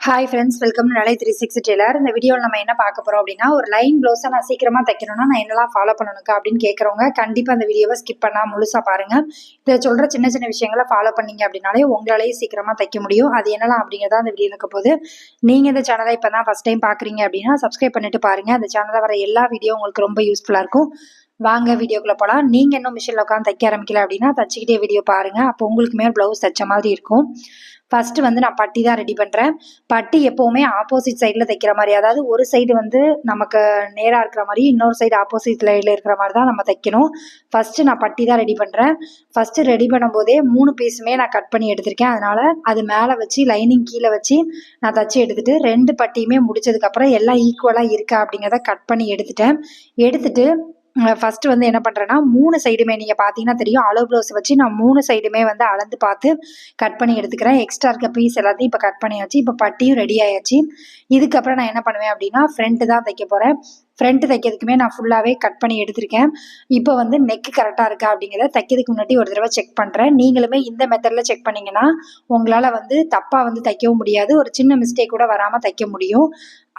Hi friends welcome நலை three six tailor இந்த வீடியோவில் நம்ம என்ன பார்க்க போகிறோம் அப்படின்னா ஒரு லைன் ப்ளவுஸை நான் சீக்கிரமாக தைக்கணும்னா நான் என்னெல்லாம் ஃபாலோ பண்ணணுக்கா அப்படின்னு கேட்குறவங்க கண்டிப்பாக அந்த வீடியோவை ஸ்கிப் பண்ணால் முழுசாக பாருங்கள் இதை சொல்கிற சின்ன சின்ன விஷயங்களை ஃபாலோ பண்ணீங்க அப்படின்னாலே உங்களாலேயே சீக்கிரமாக தைக்க முடியும். அது என்னலாம் அப்படிங்கிறத அந்த வீடியோ இருக்க போது நீங்கள் இந்த சேனலை இப்போ தான் ஃபஸ்ட் டைம் பார்க்குறீங்க அப்படின்னா சப்ஸ்கிரைப் பண்ணிட்டு பாருங்கள் அந்த சேனலில் வர எல்லா வீடியோ உங்களுக்கு ரொம்ப யூஸ்ஃபுல்லாக இருக்கும். வாங்க வீடியோக்குள்ளே போகலாம் நீங்கள் இன்னும் மிஷினில் உட்காந்து தைக்க ஆரம்பிக்கல அப்படின்னா தச்சுக்கிட்டே வீடியோ பாருங்கள் அப்போ உங்களுக்குமே ப்ளவுஸ் தைச்ச மாதிரி இருக்கும். ஃபஸ்ட்டு வந்து நான் பட்டி தான் ரெடி பண்ணுறேன் பட்டி எப்போவுமே ஆப்போசிட் சைடில் தைக்கிற மாதிரி அதாவது ஒரு சைடு வந்து நமக்கு நேராக இருக்கிற மாதிரி இன்னொரு சைடு ஆப்போசிட் சைடில் இருக்கிற மாதிரி தான் நம்ம தைக்கணும். ஃபஸ்ட்டு நான் பட்டி தான் ரெடி பண்ணுறேன் ஃபஸ்ட்டு ரெடி பண்ணும்போதே மூணு பீஸுமே நான் கட் பண்ணி எடுத்திருக்கேன். அதனால் அது மேலே வச்சு லைனிங் கீழே வச்சு நான் தச்சு எடுத்துகிட்டு ரெண்டு பட்டியுமே முடிச்சதுக்கப்புறம் எல்லாம் ஈக்குவலாக இருக்கா அப்படிங்கிறத கட் பண்ணி எடுத்துட்டேன். எடுத்துட்டு ஃபஸ்ட்டு வந்து என்ன பண்ணுறேன்னா மூணு சைடுமே நீங்கள் பார்த்தீங்கன்னா தெரியும். அளவு ப்ளவுஸ் வச்சு நான் மூணு சைடுமே வந்து அளந்து பார்த்து கட் பண்ணி எடுத்துக்கிறேன். எக்ஸ்ட்ரா இருக்க பீஸ் எல்லாத்தையும் இப்போ கட் பண்ணியாச்சு. இப்போ பட்டியும் ரெடி ஆயாச்சு. இதுக்கப்புறம் நான் என்ன பண்ணுவேன் அப்படின்னா ஃப்ரண்ட்டு தான் தைக்க போகிறேன் ஃப்ரண்ட் தைக்கிறதுக்குமே நான் ஃபுல்லாகவே கட் பண்ணி எடுத்திருக்கேன். இப்போ வந்து நெக்கு கரெக்டாக இருக்கா அப்படிங்கிறத தைக்கிறதுக்கு முன்னாடி ஒரு தடவை செக் பண்ணுறேன் நீங்களுமே இந்த மெத்தடில் செக் பண்ணிங்கன்னா உங்களால் வந்து தப்பாக வந்து தைக்கவும் முடியாது. ஒரு சின்ன மிஸ்டேக் கூட வராமல் தைக்க முடியும்.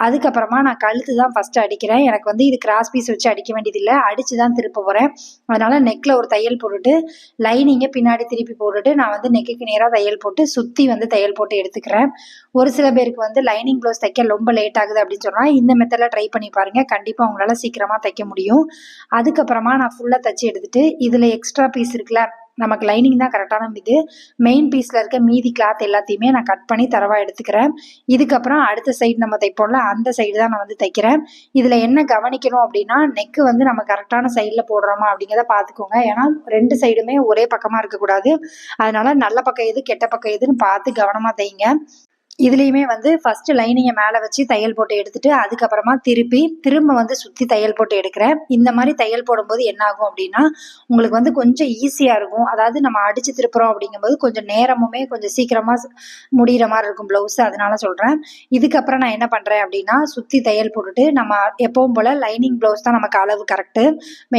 அதுக்கப்புறமா நான் கழுத்து தான் ஃபஸ்ட்டு அடிக்கிறேன். எனக்கு வந்து இது கிராஸ் பீஸ் வச்சு அடிக்க வேண்டியதில்லை. அடித்து தான் திருப்ப போகிறேன் அதனால் நெக்கில் ஒரு தையல் போட்டுட்டு லைனிங்கை பின்னாடி திருப்பி போட்டுட்டு நான் வந்து நெக்குக்கு நேராக தையல் போட்டு சுற்றி வந்து தையல் போட்டு எடுத்துக்கிறேன். ஒரு சில பேருக்கு வந்து லைனிங் ப்ளவுஸ் தைக்க ரொம்ப லேட் ஆகுது அப்படின்னு சொன்னால் இந்த மெத்தடில் ட்ரை பண்ணி பாருங்கள் கண்டிப்பாக உங்களால் சீக்கிரமாக தைக்க முடியும். அதுக்கப்புறமா நான் ஃபுல்லாக தைச்சி எடுத்துகிட்டு இதில் எக்ஸ்ட்ரா பீஸ் இருக்குல்ல நமக்கு லைனிங் தான் கரெக்டான இது. மெயின் பீஸில் இருக்க மீதி கிளாத் எல்லாத்தையுமே நான் கட் பண்ணி தரவாக எடுத்துக்கிறேன். இதுக்கப்புறம் அடுத்த சைடு நம்ம தைப்போம்ல அந்த சைடு தான் நான் வந்து தைக்கிறேன். இதில் என்ன கவனிக்கணும் அப்படின்னா நெக்கு வந்து நம்ம கரெக்டான சைடில் போடுறோமா அப்படிங்கிறத பார்த்துக்கோங்க. ஏன்னா ரெண்டு சைடுமே ஒரே பக்கமாக இருக்கக்கூடாது. அதனால நல்ல பக்கம் எது கெட்ட பக்கம் எதுன்னு பார்த்து கவனமாக தைங்க. இதுலேயுமே வந்து ஃபஸ்ட்டு லைனிங்கை மேலே வச்சு தையல் போட்டு எடுத்துட்டு அதுக்கப்புறமா திருப்பி திரும்ப வந்து சுற்றி தையல் போட்டு எடுக்கிறேன். இந்த மாதிரி தையல் போடும்போது என்ன ஆகும் அப்படின்னா உங்களுக்கு வந்து கொஞ்சம் ஈஸியாக இருக்கும். அதாவது நம்ம அடித்து திருப்புறோம் அப்படிங்கும்போது கொஞ்சம் நேரமுமே கொஞ்சம் சீக்கிரமாக முடிகிற மாதிரி இருக்கும் ப்ளவுஸ் அதனால சொல்கிறேன் இதுக்கப்புறம் நான் என்ன பண்ணுறேன் அப்படின்னா சுற்றி தையல் போட்டுட்டு நம்ம எப்பவும் போல் லைனிங் ப்ளவுஸ் தான் நமக்கு அளவு கரெக்டு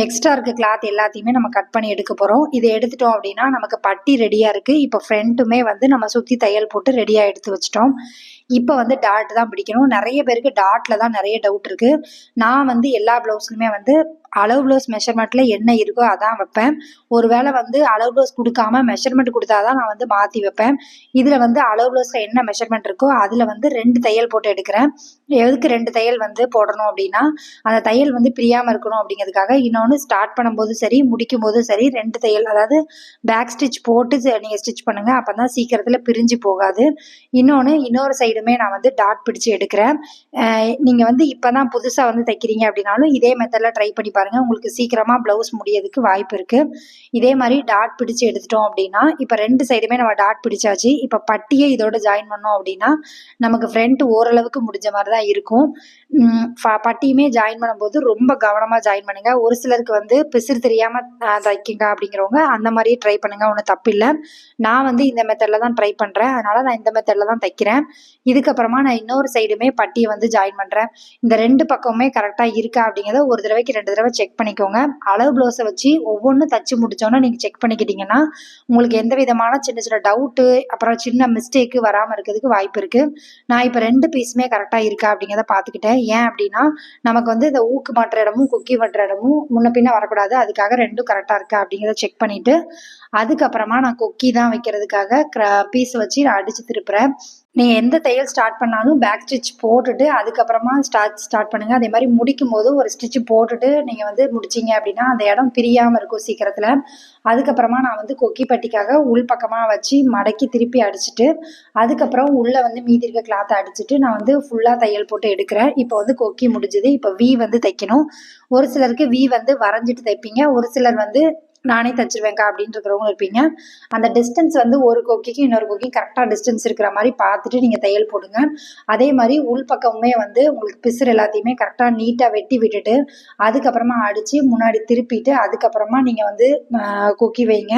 எக்ஸ்ட்ரா இருக்க கிளாத் எல்லாத்தையுமே நம்ம கட் பண்ணி எடுக்க போகிறோம் இதை எடுத்துட்டோம் அப்படின்னா நமக்கு பட்டி ரெடியாக இருக்குது இப்போ ஃப்ரண்ட்டுமே வந்து நம்ம சுற்றி தையல் போட்டு ரெடியாக எடுத்து வச்சிட்டோம். இப்போ வந்து டாட் தான் பிடிக்கணும். நிறைய பேருக்கு டாட்டில் தான் நிறைய டவுட் இருக்குது நான் வந்து எல்லா ப்ளவுஸ்லையுமே வந்து அளவு ப்ளவுஸ் மெஷர்மெண்ட்டில் என்ன இருக்கோ அதான் வைப்பேன். ஒரு வேளை வந்து அளவு ப்ளவுஸ் கொடுக்காம மெஷர்மெண்ட் கொடுத்தா தான் நான் வந்து மாற்றி வைப்பேன். இதில் வந்து அளவு ப்ளவுஸில் என்ன மெஷர்மெண்ட் இருக்கோ அதில் வந்து ரெண்டு தையல் போட்டு எடுக்கிறேன். எதுக்கு ரெண்டு தையல் வந்து போடணும் அப்படின்னா அந்த தையல் வந்து பிரியாமல் இருக்கணும் அப்படிங்கிறதுக்காக இன்னொன்று ஸ்டார்ட் பண்ணும்போது சரி முடிக்கும் போதும் சரி ரெண்டு தையல் அதாவது பேக் ஸ்டிச் போட்டு நீங்கள் ஸ்டிச் பண்ணுங்கள் அப்போ தான் சீக்கிரத்தில் பிரிஞ்சு போகாது. இன்னொன்று இன்னொரு சைடுமே நான் வந்து டாட் பிடிச்சி எடுக்கிறேன். நீங்கள் வந்து இப்போ தான் புதுசாக வந்து தைக்கிறீங்க அப்படின்னாலும் இதே மெத்தடில் ட்ரை பண்ணி பாருங்கள் உங்களுக்கு சீக்கிரமாக ப்ளவுஸ் முடியறதுக்கு வாய்ப்பு இருக்குது இதே மாதிரி டாட் பிடிச்சி எடுத்துட்டோம் அப்படின்னா இப்போ ரெண்டு சைடுமே நம்ம டாட் பிடிச்சாச்சு. இப்போ பட்டியை இதோட ஜாயின் பண்ணோம் அப்படின்னா நமக்கு ஃப்ரண்ட் ஓரளவுக்கு முடிஞ்ச மாதிரி தான் இருக்கும். பட்டியுமே ஜாயின் பண்ணும்போது ரொம்ப கவனமாக ஜாயின் பண்ணுங்கள் ஒரு சிலருக்கு வந்து பிசிறு தெரியாமல் தைக்குங்க அப்படிங்கிறவங்க அந்த மாதிரியே ட்ரை பண்ணுங்கள் ஒன்றும் தப்பில்லை. நான் வந்து இந்த மெத்தடில் தான் ட்ரை பண்ணுறேன் அதனால் நான் இந்த மெத்தடில் தான் தைக்கிறேன். இதுக்கப்புறமா நான் இன்னொரு சைடுமே பட்டியை வந்து ஜாயின் பண்ணுறேன் இந்த ரெண்டு பக்கமுமே கரெக்டாக இருக்கா அப்படிங்கிறத ஒரு தடவைக்கு ரெண்டு தடவை செக் பண்ணிக்கோங்க. அளவு ப்ளவுஸை வச்சு ஒவ்வொன்றும் தச்சு முடிச்சோன்னா நீங்கள் செக் பண்ணிக்கிட்டீங்கன்னா உங்களுக்கு எந்த விதமான சின்ன சின்ன டவுட்டு அப்புறம் சின்ன மிஸ்டேக்கு வராமல் இருக்கிறதுக்கு வாய்ப்பு இருக்குது நான் இப்போ ரெண்டு பீஸுமே கரெக்டாக இருக்கா அப்படிங்கிறத பார்த்துக்கிட்டேன். ஏன் அப்படின்னா நமக்கு வந்து இந்த ஊக்கு மாட்டுற இடமும் குக்கி மாட்டுற இடமும் முன்ன பின்ன வரக்கூடாது. அதுக்காக ரெண்டும் கரெக்டாக இருக்கா அப்படிங்கிறத செக் பண்ணிவிட்டு அதுக்கப்புறமா நான் கொக்கி தான் வைக்கிறதுக்காக பீஸ் வச்சு நான் அடித்து திருப்புறேன். நீங்கள் எந்த தையல் ஸ்டார்ட் பண்ணாலும் பேக் ஸ்டிச் போட்டுட்டு அதுக்கப்புறமா ஸ்டார்ட் ஸ்டார்ட் பண்ணுங்கள் அதே மாதிரி முடிக்கும் போது ஒரு ஸ்டிச் போட்டுட்டு நீங்கள் வந்து முடிச்சிங்க அப்படின்னா அந்த இடம் பிரியாமல் இருக்கும் சீக்கிரத்தில். அதுக்கப்புறமா நான் வந்து கொக்கி பட்டிக்காக உள் பக்கமாக வச்சு மடக்கி திருப்பி அடிச்சுட்டு அதுக்கப்புறம் உள்ளே வந்து மீதி இருக்க கிளாத்தை அடிச்சுட்டு நான் வந்து ஃபுல்லாக தையல் போட்டு எடுக்கிறேன். இப்போ வந்து கொக்கி முடிஞ்சுது. இப்போ வி வந்து தைக்கணும். ஒரு சிலருக்கு வி வந்து வரைஞ்சிட்டு தைப்பீங்க. ஒரு சிலர் வந்து நானே தச்சிருவேன்க்கா அப்படின்றவங்க இருப்பீங்க. அந்த டிஸ்டன்ஸ் வந்து ஒரு கொக்கிக்கும் இன்னொரு கொக்கிக்கும் கரெக்டாக டிஸ்டன்ஸ் இருக்கிற மாதிரி பார்த்துட்டு நீங்கள் தையல் போடுங்க. அதே மாதிரி உள் பக்கமுமே வந்து உங்களுக்கு பிசுறு எல்லாத்தையுமே கரெக்டாக நீட்டாக வெட்டி விட்டுட்டு அதுக்கப்புறமா அடித்து முன்னாடி திருப்பிட்டு அதுக்கப்புறமா நீங்கள் வந்து கொக்கி வைங்க.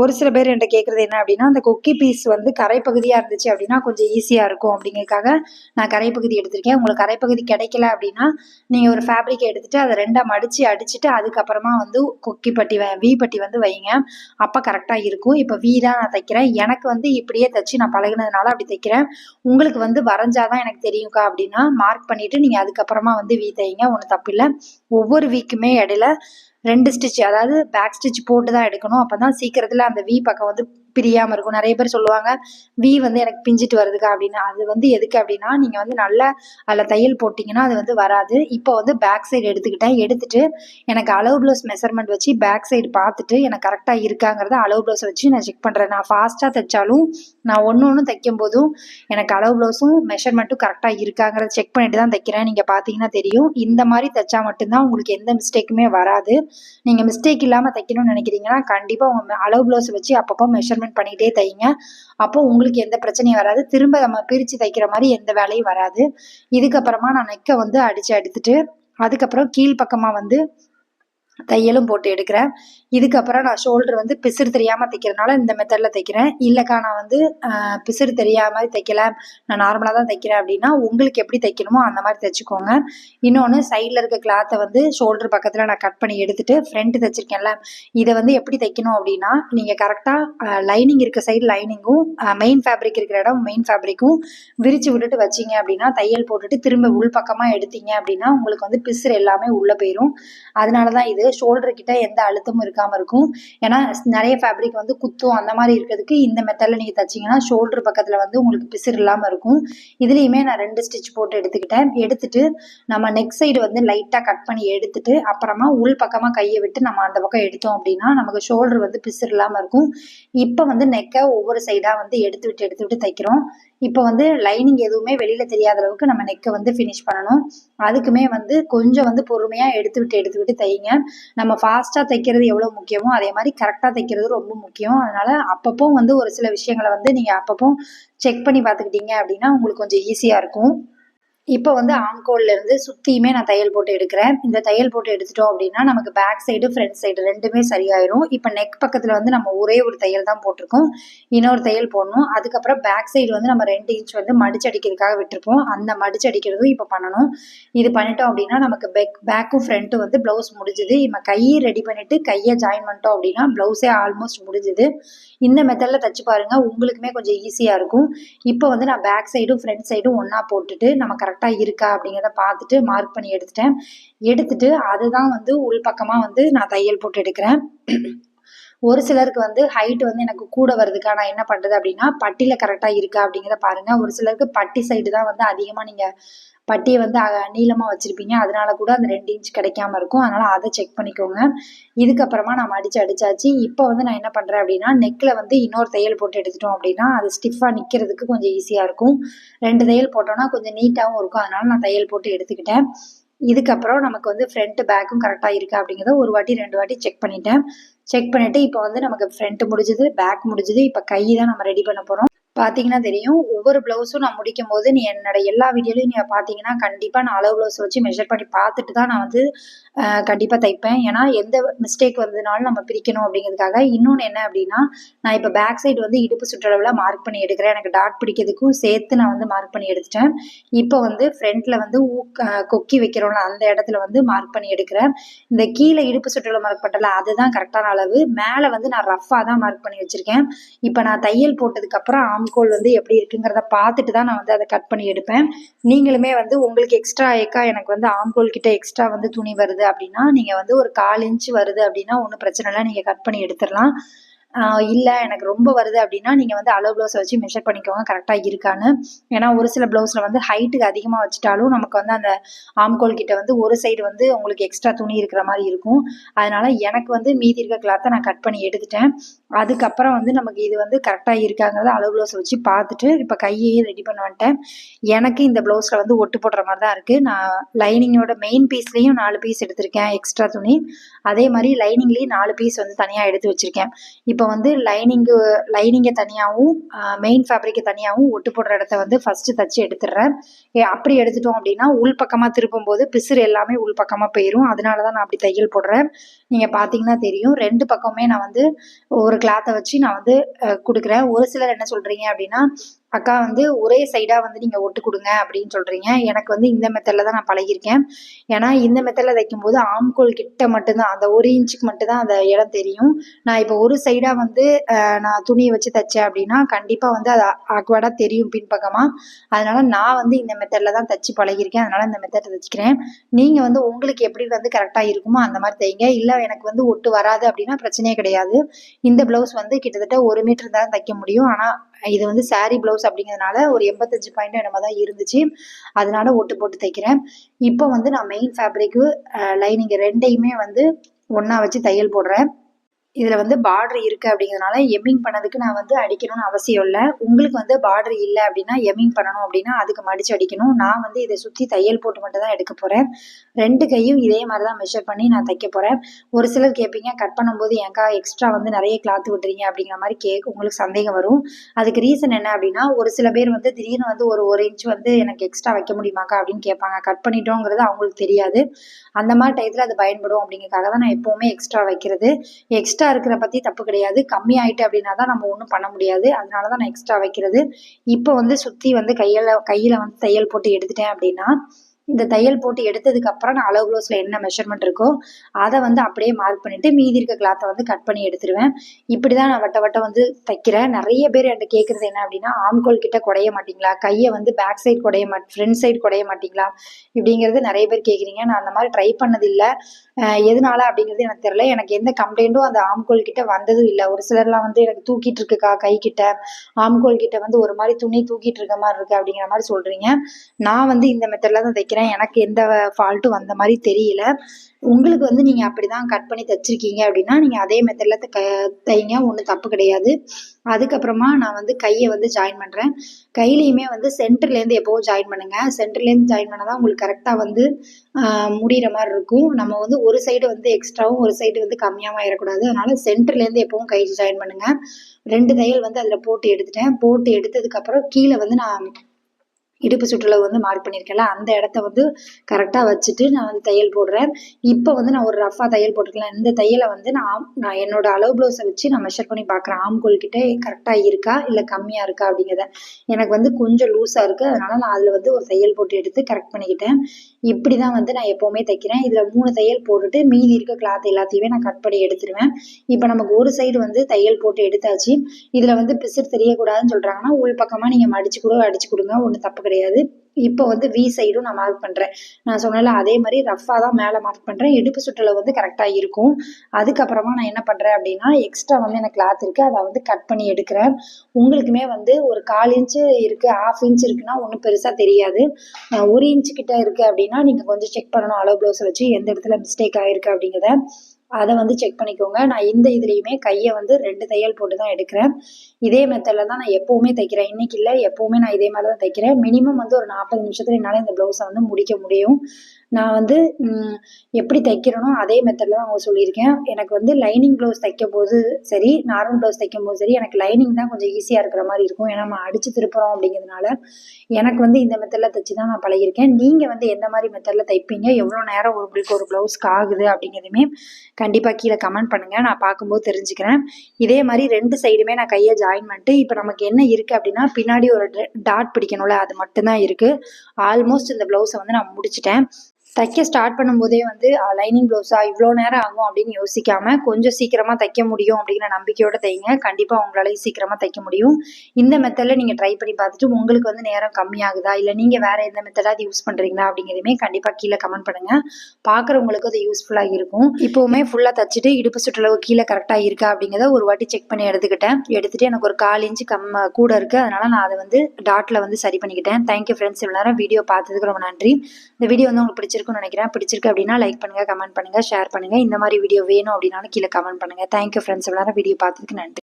ஒரு சில பேர் என்கிட்ட கேட்குறது என்ன அப்படின்னா அந்த கொக்கி பீஸ் வந்து கரைப்பகுதியாக இருந்துச்சு அப்படின்னா கொஞ்சம் ஈஸியாக இருக்கும் அப்படிங்கிறதுக்காக நான் கரைப்பகுதி எடுத்திருக்கேன். உங்களுக்கு கரைப்பகுதி கிடைக்கல அப்படின்னா நீங்கள் ஒரு ஃபேப்ரிக் எடுத்துகிட்டு அதை ரெண்டாக மடித்து அடிச்சுட்டு அதுக்கப்புறமா வந்து கொக்கி பட்டி வீ பட்டி வந்து வைங்க. அப்போ கரெக்டாக இருக்கும். இப்போ வி தான் நான் தைக்கிறேன். எனக்கு வந்து இப்படியே தைச்சி நான் பழகுனதுனால அப்படி தைக்கிறேன். உங்களுக்கு வந்து வரைஞ்சாதான் எனக்கு தெரியும்க்கா அப்படின்னா மார்க் பண்ணிவிட்டு நீங்கள் அதுக்கப்புறமா வந்து வி தைங்க. ஒன்றும் தப்பில்லை. ஒவ்வொரு வீக்குமே இடையில ரெண்டு ஸ்டிச் அதாவது பேக் ஸ்டிச் போட்டு தான் எடுக்கணும். அப்போ தான் சீக்கிரத்தில் அந்த வி பக்கம் வந்து பிரியாமல் இருக்கும். நிறைய பேர் சொல்லுவாங்க வி வந்து எனக்கு பிஞ்சிட்டு வருதுக்கா அப்படின்னா. அது வந்து எதுக்கு அப்படின்னா நீங்கள் வந்து நல்லா அதில் தையல் போட்டிங்கன்னா அது வந்து வராது. இப்போ வந்து பேக் சைடு எடுத்துக்கிட்டேன். எடுத்துட்டு எனக்கு அளவு ப்ளவுஸ் மெஷர்மெண்ட் வச்சு பேக் சைடு பார்த்துட்டு எனக்கு கரெக்டாக இருக்காங்கிறத அளவு ப்ளவுஸ் வச்சு நான் செக் பண்ணுறேன் நான் ஃபாஸ்ட்டாக தைச்சாலும் நான் ஒன்று ஒன்று தைக்கும் போதும் எனக்கு அளவு ப்ளவுஸும் மெஷர்மெண்ட்டும் கரெக்டாக இருக்காங்கிறத செக் பண்ணிட்டு தான் தைக்கிறேன். நீங்கள் பார்த்தீங்கன்னா தெரியும். இந்த மாதிரி தைச்சா மட்டும்தான் உங்களுக்கு எந்த மிஸ்டேக்குமே வராது. நீங்கள் மிஸ்டேக் இல்லாமல் தைக்கணும்னு நினைக்கிறீங்கன்னா கண்டிப்பாக உங்கள் அளவு ப்ளவுஸ் வச்சு அப்பப்போ மெஷர்மெண்ட் பண்ணிகிட்டே தைங்க. அப்போ உங்களுக்கு எந்த பிரச்சனையும் வராது. திரும்ப நம்ம பிரித்து தைக்கிற மாதிரி எந்த வேலையும் வராது. இதுக்கப்புறமா நான் நெக்கை வந்து அடித்து எடுத்துட்டு அதுக்கப்புறம் கீழ் பக்கமாக வந்து தையலும் போட்டு எடுக்கிறேன். இதுக்கப்புறம் நான் ஷோல்டர் வந்து பிசுறு தெரியாமல் தைக்கிறதுனால இந்த மெத்தடில் தைக்கிறேன். இல்லைக்கா நான் வந்து பிசிறு பிசுறு தெரியாமல் தைக்கல. நான் நார்மலாக தான் தைக்கிறேன் அப்படின்னா உங்களுக்கு எப்படி தைக்கணுமோ அந்த மாதிரி தைச்சிக்கோங்க. இன்னொன்று சைடில் இருக்க கிளாத்தை வந்து ஷோல்டர் பக்கத்தில் நான் கட் பண்ணி எடுத்துட்டு ஃப்ரண்ட் தைச்சிருக்கேன்ல இதை வந்து எப்படி தைக்கணும் அப்படின்னா நீங்கள் கரெக்டாக லைனிங் இருக்க சைடு லைனிங்கும் மெயின் ஃபேப்ரிக் இருக்கிற இடம் மெயின் ஃபேப்ரிக்கும் விரித்து விட்டுட்டு வச்சீங்க அப்படின்னா தையல் போட்டுட்டு திரும்ப உள் பக்கமாக எடுத்தீங்க அப்படின்னா உங்களுக்கு வந்து பிசுறு எல்லாமே உள்ளே போயிடும் அதனால தான் இது ஷோல்டர் கிட்ட எந்த அழுத்தமும் இருக்காமல் இருக்கும். ஏன்னா நிறைய ஃபேப்ரிக் வந்து குத்தும் அந்த மாதிரி இருக்கிறதுக்கு இந்த மெத்தடில் நீங்கள் தைச்சிங்கன்னா ஷோல்டர் பக்கத்தில் வந்து உங்களுக்கு பிசிறு இல்லாமல் இருக்கும். இதுலேயுமே நான் ரெண்டு ஸ்டிச் போட்டு எடுத்துக்கிட்டேன். எடுத்துட்டு நம்ம நெக் சைடு வந்து லைட்டாக கட் பண்ணி எடுத்துட்டு அப்புறமா உள் பக்கமாக கையை விட்டு நம்ம அந்த பக்கம் எடுத்தோம் அப்படின்னா நமக்கு ஷோல்டர் வந்து பிசுறு இல்லாமல் இருக்கும். இப்போ வந்து நெக்கை ஒவ்வொரு சைடாக வந்து எடுத்து விட்டு எடுத்து விட்டு தைக்கிறோம். இப்போ வந்து லைனிங் எதுவுமே வெளியில் தெரியாத அளவுக்கு நம்ம நெக்கை வந்து ஃபினிஷ் பண்ணணும். அதுக்குமே வந்து கொஞ்சம் வந்து பொறுமையாக எடுத்து விட்டு எடுத்து விட்டு தைங்க. நம்ம ஃபாஸ்ட்டாக தைக்கிறது எவ்வளோ முக்கியமோ அதே மாதிரி கரெக்டாக தைக்கிறது ரொம்ப முக்கியம். அதனால அப்பப்போ வந்து ஒரு சில விஷயங்களை வந்து நீங்கள் அப்பப்போ செக் பண்ணி பார்த்துக்கிட்டீங்க அப்படின்னா உங்களுக்கு கொஞ்சம் ஈஸியாக இருக்கும். இப்போ வந்து ஆம்கோல்ல இருந்து சுத்தியுமே நான் தையல் போட்டு எடுக்கிறேன். இந்த தையல் போட்டு எடுத்துட்டோம் அப்படின்னா நமக்கு பேக் சைடு ஃப்ரண்ட் சைடு ரெண்டுமே சரியாயிரும். இப்போ நெக் பக்கத்தில் வந்து நம்ம ஒரே ஒரு தையல் தான் போட்டிருக்கோம். இன்னொரு தையல் போடணும். அதுக்கப்புறம் பேக் சைடு வந்து நம்ம ரெண்டு இன்ச் வந்து மடிச்சு அடிக்கிறதுக்காக விட்டுருப்போம். அந்த மடிச்சு அடிக்கிறதும் இப்போ பண்ணணும். இது பண்ணிட்டோம் அப்படின்னா நமக்கு பேக் பேக்கும் ஃப்ரண்ட்டும் வந்து ப்ளவுஸ் முடிஞ்சுது. இப்போ கையை ரெடி பண்ணிட்டு கையை ஜாயின் பண்ணிட்டோம் அப்படின்னா ப்ளவுஸே ஆல்மோஸ்ட் முடிஞ்சுது. இந்த மெத்தடில் தச்சு பாருங்கள் உங்களுக்குமே கொஞ்சம் ஈஸியாக இருக்கும். இப்போ வந்து நான் பேக் சைடும் ஃப்ரண்ட் சைடும் ஒன்றா போட்டுட்டு நம்ம கரெக்டாக இருக்கா அப்படிங்கிறத பார்த்துட்டு மார்க் பண்ணி எடுத்துட்டேன். எடுத்துட்டு அதுதான் வந்து உள் பக்கமாக வந்து நான் தையல் போட்டு எடுக்கிறேன். ஒரு சிலருக்கு வந்து ஹைட் வந்து எனக்கு கூட வருதுக்கா நான் என்ன பண்ணுறது அப்படின்னா பட்டியில் கரெக்டாக இருக்கா அப்படிங்கிறத பாருங்கள் ஒரு சிலருக்கு பட்டி சைடு தான் வந்து அதிகமாக நீங்கள் பட்டியை வந்து நீளமாக வச்சுருப்பீங்க. அதனால கூட அந்த ரெண்டு இன்ச் கிடைக்காம இருக்கும். அதனால் அதை செக் பண்ணிக்கோங்க. இதுக்கப்புறமா நான் மடித்து அடிச்சாச்சு. இப்போ வந்து நான் என்ன பண்ணுறேன் அப்படின்னா நெக்கில் வந்து இன்னொரு தையல் போட்டு எடுத்துட்டோம் அப்படின்னா அது ஸ்டிஃபாக நிற்கிறதுக்கு கொஞ்சம் ஈஸியாக இருக்கும். ரெண்டு தையல் போட்டோன்னா கொஞ்சம் நீட்டாகவும் இருக்கும். அதனால் நான் தையல் போட்டு எடுத்துக்கிட்டேன். இதுக்கப்புறம் நமக்கு வந்து ஃப்ரண்ட் பேக்கும் கரெக்டாக இருக்கா அப்படிங்கிறத ஒரு வாட்டி ரெண்டு வாட்டி செக் பண்ணிட்டேன். செக் பண்ணிவிட்டு இப்போ வந்து நமக்கு ஃப்ரண்ட் முடிஞ்சுது பேக் முடிஞ்சுது. இப்போ கை தான் நம்ம ரெடி பண்ண போகிறோம் பார்த்தீங்கன்னா தெரியும். ஒவ்வொரு ப்ளவுஸும் நான் முடிக்கும் போது நீ என்னோட எல்லா வீடியோலையும் நீங்கள் பார்த்தீங்கன்னா கண்டிப்பாக நான் அளவு ப்ளவுஸ் வச்சு மெஷர் பண்ணி பார்த்துட்டு தான் நான் வந்து கண்டிப்பாக தைப்பேன். ஏன்னா எந்த மிஸ்டேக் வந்ததுனாலும் நம்ம பிரிக்கணும் அப்படிங்கிறதுக்காக. இன்னொன்று என்ன அப்படின்னா நான் இப்போ பேக் சைடு வந்து இடுப்பு சுற்றளவில் மார்க் பண்ணி எடுக்கிறேன். எனக்கு டாட் பிடிக்கிறதுக்கும் சேர்த்து நான் வந்து மார்க் பண்ணி எடுத்துட்டேன். இப்போ வந்து ஃப்ரண்ட்டில் வந்து ஊ கொக்கி வைக்கிறோம்ல அந்த இடத்துல வந்து மார்க் பண்ணி எடுக்கிறேன். இந்த கீழே இடுப்பு சுற்றளவு மார்க் பண்ணல அதுதான் கரெக்டான அளவு. மேலே வந்து நான் ரஃப்பாக தான் மார்க் பண்ணி வச்சுருக்கேன். இப்போ நான் தையல் போட்டதுக்கப்புறம் ஆம்கோல் வந்து எப்படி இருக்குங்கிறத பார்த்துட்டு தான் நான் வந்து அதை கட் பண்ணி எடுப்பேன். நீங்களுமே வந்து உங்களுக்கு எக்ஸ்ட்ரா ஏக்கா எனக்கு வந்து ஆம்கோல் கிட்ட எக்ஸ்ட்ரா வந்து துணி வருது அப்படின்னா நீங்கள் வந்து ஒரு கால் இன்ச் வருது அப்படின்னா ஒன்றும் பிரச்சனை இல்லை. நீங்கள் கட் பண்ணி எடுத்துடலாம். இல்லை எனக்கு ரொம்ப வருது அப்படின்னா நீங்கள் வந்து அளவு ப்ளவுஸை வச்சு மெஷர் பண்ணிக்கோங்க கரெக்டாக இருக்கான்னு. ஏன்னா ஒரு சில ப்ளவுஸில் வந்து ஹைட்டுக்கு அதிகமாக வச்சுட்டாலும் நமக்கு வந்து அந்த ஆம்கோல் கிட்ட வந்து ஒரு சைடு வந்து உங்களுக்கு எக்ஸ்ட்ரா துணி இருக்கிற மாதிரி இருக்கும். அதனால எனக்கு வந்து மீதி இருக்க கிளாத்தை நான் கட் பண்ணி எடுத்துட்டேன். அதுக்கப்புறம் வந்து நமக்கு இது வந்து கரெக்டாக இருக்காங்கிறத அளவு ப்ளவுஸை வச்சு பார்த்துட்டு இப்போ கையையும் ரெடி பண்ண வந்துட்டேன். எனக்கு இந்த ப்ளவுஸில் வந்து ஒட்டு போடுற மாதிரி தான் இருக்குது நான் லைனிங்கோட மெயின் பீஸ்லேயும் நாலு பீஸ் எடுத்திருக்கேன் எக்ஸ்ட்ரா துணி. அதே மாதிரி லைனிங்லேயும் நாலு பீஸ் வந்து தனியாக எடுத்து வச்சுருக்கேன். இப்போ வந்து லைனிங்கு லைனிங்கை தனியாகவும் மெயின் ஃபேப்ரிக்கை தனியாகவும் ஒட்டு போடுற இடத்த வந்து ஃபஸ்ட்டு தச்சு எடுத்துடுறேன். அப்படி எடுத்துட்டோம் அப்படின்னா உள் பக்கமாக திருப்பும் போது பிசுறு எல்லாமே உள் பக்கமாக போயிடும் அதனால தான் நான் அப்படி தையல் போடுறேன். நீங்கள் பார்த்தீங்கன்னா தெரியும் ரெண்டு பக்கமே நான் வந்து ஒரு கிளாத்தை வச்சு நான் வந்து கொடுக்குறேன். ஒரு சிலர் என்ன சொல்கிறீங்க அப்படின்னா அக்கா வந்து ஒரே சைடாக வந்து நீங்கள் ஒட்டு கொடுங்க அப்படின்னு சொல்கிறீங்க எனக்கு வந்து இந்த மெத்தடில் தான் நான் பழகியிருக்கேன். ஏன்னா இந்த மெத்தடில் தைக்கும்போது ஆம்கோல் கிட்ட மட்டும்தான் அந்த ஒரு இன்ச்சுக்கு மட்டும்தான் அந்த இடம் தெரியும். நான் இப்போ ஒரு சைடாக வந்து நான் துணியை வச்சு தைச்சேன் அப்படின்னா கண்டிப்பாக வந்து அது ஆக்வர்டாக தெரியும் பின்பக்கமாக அதனால் நான் வந்து இந்த மெத்தடில் தான் தைச்சு பழகியிருக்கேன். அதனால் இந்த மெத்தடை தைச்சிக்கிறேன். நீங்கள் வந்து உங்களுக்கு எப்படி வந்து கரெக்டாக இருக்குமோ அந்த மாதிரி தைங்க. இல்லை எனக்கு வந்து ஒட்டு வராது அப்படின்னா பிரச்சனையே கிடையாது. இந்த ப்ளவுஸ் வந்து கிட்டத்தட்ட ஒரு மீட்டர் தான் தைக்க முடியும். ஆனால் இது வந்து saree ப்ளவுஸ் அப்படிங்கிறதுனால ஒரு எண்பத்தஞ்சு பாயிண்ட் என்னமோ தான் இருந்துச்சு. அதனால ஒட்டு போட்டு தைக்கிறேன். இப்போ வந்து நான் மெயின் ஃபேப்ரிக்கு லைனிங் ரெண்டையுமே வந்து ஒன்றா வச்சு தையல் போடுறேன். இதில் வந்து பார்டர் இருக்குது அப்படிங்கிறதுனால எம்மிங் பண்ணதுக்கு நான் வந்து அடிக்கணும்னு அவசியம் இல்லை. உங்களுக்கு வந்து பார்டர் இல்லை அப்படின்னா எம்மிங் பண்ணணும் அப்படின்னா அதுக்கு மடிச்சு அடிக்கணும். நான் வந்து இதை சுற்றி தையல் போட்டு மட்டும் தான் எடுக்க போகிறேன் ரெண்டு கையும் இதே மாதிரி தான் மெஷர் பண்ணி நான் தைக்க போகிறேன் ஒரு சிலர் கேட்பீங்க கட் பண்ணும்போது ஏன்க்கா எக்ஸ்ட்ரா வந்து நிறைய கிளாத் விட்டுறீங்க அப்படிங்கிற மாதிரி கேக் உங்களுக்கு சந்தேகம் வரும். அதுக்கு ரீசன் என்ன அப்படின்னா ஒரு சில பேர் வந்து திடீர்னு வந்து ஒரு ஒரு இன்ச் வந்து எனக்கு எக்ஸ்ட்ரா வைக்க முடியுமாக்கா அப்படின்னு கேட்பாங்க. கட் பண்ணிட்டோங்கிறது அவங்களுக்கு தெரியாது. அந்த மாதிரி டயத்தில் அது பயன்படும் அப்படிங்கிறதுக்காக தான் நான் எப்போவுமே எக்ஸ்ட்ரா வைக்கிறது. எக்ஸ்ட்ரா இருக்கிற பற்றி தப்பு கிடையாது. கம்மி ஆயிட்டு அப்படின்னா தான் நம்ம ஒன்றும் பண்ண முடியாது. அதனால தான் நான் எக்ஸ்ட்ரா வைக்கிறது. இப்போ வந்து சுற்றி வந்து கையில் கையில் வந்து தையல் போட்டு எடுத்துட்டேன் அப்படின்னா இந்த தையல் போட்டு எடுத்ததுக்கு அப்புறம் நான் அளவு க்ளோஸில் என்ன மெஷர்மெண்ட் இருக்கோ அதை வந்து அப்படியே மார்க் பண்ணிட்டு மீதி இருக்க கிளாத்தை வந்து கட் பண்ணி எடுத்துருவேன். இப்படி தான் நான் வட்ட வட்டம் வந்து தைக்கிறேன். நிறைய பேர் என்கிட்ட கேட்குறது என்ன அப்படின்னா ஆம்கோல் கிட்ட குடைய மாட்டீங்களா? கையை வந்து பேக் சைட் குடைய மாட் ஃப்ரண்ட் சைடு குடைய மாட்டீங்களா? இப்படிங்கிறது நிறைய பேர் கேட்குறீங்க நான் அந்த மாதிரி ட்ரை பண்ணதில்லை. எதனால அப்படிங்கிறது எனக்கு தெரியல. எனக்கு எந்த கம்ப்ளைண்ட்டும் அந்த ஆம்கோல் கிட்ட வந்ததும் இல்லை. ஒரு சிலர்லாம் வந்து எனக்கு தூக்கிட்டு இருக்குக்கா கை கிட்ட ஆம்கோல் கிட்ட வந்து ஒரு மாதிரி துணி தூக்கிட்டு இருக்க மாதிரி இருக்கு அப்படிங்கிற மாதிரி சொல்றீங்க. நான் வந்து இந்த மெத்தட்ல தான் நினைக்கிறேன். எனக்கு எந்த ஃபால்ட்டும் வந்த மாதிரி தெரியல. உங்களுக்கு வந்து நீங்க அப்படிதான் கட் பண்ணி தைச்சிருக்கீங்க அப்படின்னா நீங்கள் அதே மெத்தடில் க தைங்க. ஒன்றும் தப்பு கிடையாது. அதுக்கப்புறமா நான் வந்து கையை வந்து ஜாயின் பண்ணுறேன் கையிலையுமே வந்து சென்டர்லேருந்து எப்போவும் ஜாயின் பண்ணுங்கள் சென்டர்லேருந்து ஜாயின் பண்ணாதான் உங்களுக்கு கரெக்டாக வந்து முடிகிற மாதிரி இருக்கும். நம்ம வந்து ஒரு சைடு வந்து எக்ஸ்ட்ராவும் ஒரு சைடு வந்து கம்மியாகவும் ஆயிடக்கூடாது அதனால் சென்டர்லேருந்து எப்போவும் கை ஜாயின் பண்ணுங்கள் ரெண்டு தையல் வந்து அதில் போட்டு எடுத்துட்டேன். போட்டு எடுத்ததுக்கப்புறம் கீழே வந்து நான் இடுப்பு சுற்றளவு வந்து மார்க் பண்ணியிருக்கேன்ல அந்த இடத்த வந்து கரெக்டாக வச்சுட்டு நான் வந்து தையல் போடுறேன். இப்போ வந்து நான் ஒரு ரஃபாக தையல் போட்டிருக்கலாம் இந்த தையலை வந்து நான் நான் என்னோட அளவு ப்ளவுஸை வச்சு நான் மெஷர் பண்ணி பார்க்குறேன். ஆம்கோல் கிட்டே கரெக்டாக இருக்கா இல்லை கம்மியாக இருக்கா அப்படிங்கிறத. எனக்கு வந்து கொஞ்சம் லூஸாக இருக்குது அதனால நான் அதில் வந்து ஒரு தையல் போட்டு எடுத்து கரெக்ட் பண்ணிக்கிட்டேன். இப்படி தான் வந்து நான் எப்போவுமே தைக்கிறேன். இதில் மூணு தையல் போட்டுட்டு மீதி இருக்க கிளாத் எல்லாத்தையுமே நான் கட் பண்ணி எடுத்துருவேன். இப்போ நமக்கு ஒரு சைடு வந்து தையல் போட்டு எடுத்தாச்சு. இதில் வந்து பிசிறு தெரியக்கூடாதுன்னு சொல்கிறாங்கன்னா உள் பக்கமாக நீங்கள் மடிச்சு கூட அடிச்சு கொடுங்க ஒன்றும் தப்பு கிடையாது. கிடையாது. இப்போ வந்து வி சைடும் நான் மார்க் பண்ணுறேன் நான் சொன்னல அதே மாதிரி ரஃபாக தான் மேலே மார்க் பண்ணுறேன் இடுப்பு சுற்றளவு வந்து கரெக்டாக இருக்கும். அதுக்கப்புறமா நான் என்ன பண்ணுறேன் அப்படின்னா எக்ஸ்ட்ரா வந்து எனக்கு கிளாத் இருக்குது அதை வந்து கட் பண்ணி எடுக்கிறேன். உங்களுக்குமே வந்து ஒரு கால் இன்ச்சு இருக்குது ஆஃப் இன்ச் இருக்குன்னா ஒன்றும் பெருசாக தெரியாது. ஒரு இன்ச்சு கிட்ட இருக்குது அப்படின்னா நீங்கள் கொஞ்சம் செக் பண்ணணும். அளவு ப்ளவுஸை வச்சு எந்த இடத்துல மிஸ்டேக் ஆகிருக்கு அப்படிங்கிறத. அதை வந்து செக் பண்ணிக்கோங்க. நான் இந்த இதுலேயுமே கையை வந்து ரெண்டு தையல் போட்டு தான் எடுக்கிறேன். இதே மெத்தடில் தான் நான் எப்போவுமே தைக்கிறேன். இன்னைக்கு இல்லை எப்போவுமே நான் இதே மாதிரி தான் தைக்கிறேன். மினிமம் வந்து ஒரு நாற்பது நிமிஷத்துல என்னால் இந்த ப்ளவுஸை வந்து முடிக்க முடியும். நான் வந்து எப்படி தைக்கிறேனோ அதே மெத்தடில் தான் அவங்க சொல்லியிருக்கேன். எனக்கு வந்து லைனிங் ப்ளவுஸ் தைக்கும் போது சரி நார்மல் ப்ளவுஸ் தைக்கும் போது சரி எனக்கு லைனிங் தான் கொஞ்சம் ஈஸியாக இருக்கிற மாதிரி இருக்கும். ஏன்னா நம்ம அடித்து திருப்புறோம் அப்படிங்கிறதுனால எனக்கு வந்து இந்த மெத்தடில் தைச்சு தான் நான் பழகியிருக்கேன். நீங்கள் வந்து எந்த மாதிரி மெத்தடில் தைப்பீங்க? எவ்வளோ நேரம் உங்களுக்கு ஒரு ப்ளவுஸ்க்கு ஆகுது அப்படிங்கிறதுமே கண்டிப்பாக கீழே கமெண்ட் பண்ணுங்கள் நான் பார்க்கும்போது தெரிஞ்சுக்கிறேன். இதே மாதிரி ரெண்டு சைடுமே நான் கையை ஜாயின் பண்ணிட்டு இப்போ நமக்கு என்ன இருக்குது அப்படின்னா பின்னாடி ஒரு டாட் பிடிக்கணும்ல அது மட்டும்தான் இருக்குது ஆல்மோஸ்ட் இந்த ப்ளவுஸை வந்து நான் முடிச்சிட்டேன். தைக்க ஸ்டார்ட் பண்ணும்போதே வந்து லைனிங் ப்ளவுஸா இவ்வளோ நேரம் ஆகும்? அப்படின்னு யோசிக்காம கொஞ்சம் சீக்கிரமாக தைக்க முடியும் அப்படிங்கிற நம்பிக்கையோட தைங்க. கண்டிப்பாக உங்களால சீக்கிரமாக தைக்க முடியும். இந்த மெத்தடில் நீங்கள் ட்ரை பண்ணி பார்த்துட்டு உங்களுக்கு வந்து நேரம் கம்மியாகுதா? இல்லை நீங்கள் வேற எந்த மெத்தடாவது யூஸ் பண்ணுறீங்களா அப்படிங்கிறதுமே கண்டிப்பாக கீழே கமெண்ட் பண்ணுங்க. பார்க்குறவங்களுக்கு அது யூஸ்ஃபுல்லாக இருக்கும். இப்போவுமே ஃபுல்லாக தைச்சிட்டு இடுப்பு சுற்றளவு கீழே கரெக்டாக இருக்கா? அப்படிங்கிறத ஒரு வாட்டி செக் பண்ணி எடுத்துக்கிட்டேன். எடுத்துகிட்டு எனக்கு ஒரு கால் இன்ச்சு கம்ம கூட இருக்குது அதனால் நான் அதை வந்து டாட்டில் வந்து சரி பண்ணிக்கிட்டேன். தேங்க்யூ ஃப்ரெண்ட்ஸ் இவ்வளோ நேரம் வீடியோ பார்த்ததுக்கு ரொம்ப நன்றி. இந்த வீடியோ வந்து உங்களுக்கு பிடிச்சிருக்கு பிடிச்சிருக்குன்னு நினைக்கிறேன். பிடிச்சிருக்கு அப்படின்னா லைக் பண்ணுங்க கமெண்ட் பண்ணுங்க ஷேர் பண்ணுங்க. இந்த மாதிரி வீடியோ வேணும் அப்படின்னாலும் கீழே கமெண்ட் பண்ணுங்க. தேங்க்யூ ஃப்ரெண்ட்ஸ் எல்லாரும் வீடியோ பார்த்ததுக்கு நன்றி.